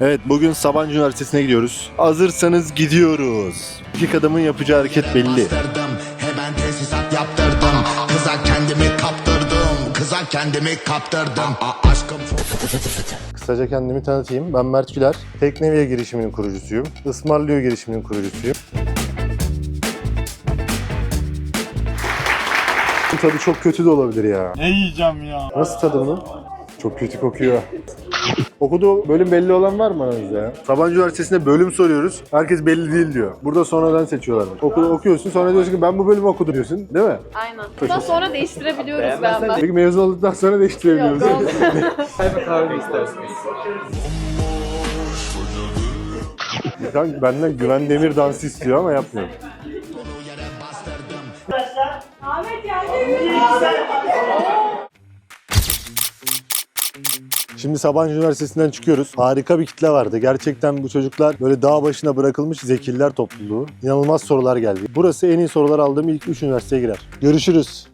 Evet bugün Sabancı Üniversitesi'ne gidiyoruz. Hazırsanız gidiyoruz. İki adamın yapacağı hareket belli. bastırdım Hemen tesisat yaptırdım Kıza kendimi kaptırdım Kıza kendimi kaptırdım A- Aşkım Kısaca kendimi tanıtayım. Ben Mert Güler. Tekneviye girişiminin kurucusuyum. Ismarlıyor girişiminin kurucusuyum. Bu tadı çok kötü de olabilir ya. Ne yiyeceğim ya? Nasıl tadı bunun? Çok kötü kokuyor. Okuduğu bölüm belli olan var mı aranızda ya? Sabancı Üniversitesi'nde bölüm soruyoruz. Herkes belli değil diyor. Burada sonradan seçiyorlar. Oku, okuyorsun sonra diyorsun ki ben bu bölümü okudum diyorsun. Değil mi? Aynen. Bundan sonra değiştirebiliyoruz galiba. Peki mezun olduktan sonra değiştirebiliyoruz. Yok, olsun. Kanka benden Güven Demir dansı istiyor ama yapmıyor. Şimdi Sabancı Üniversitesi'nden çıkıyoruz. Harika bir kitle vardı. Gerçekten bu çocuklar böyle dağ başına bırakılmış zekiller topluluğu. İnanılmaz sorular geldi. Burası en iyi sorular aldığım ilk 3 üniversiteye girer. Görüşürüz.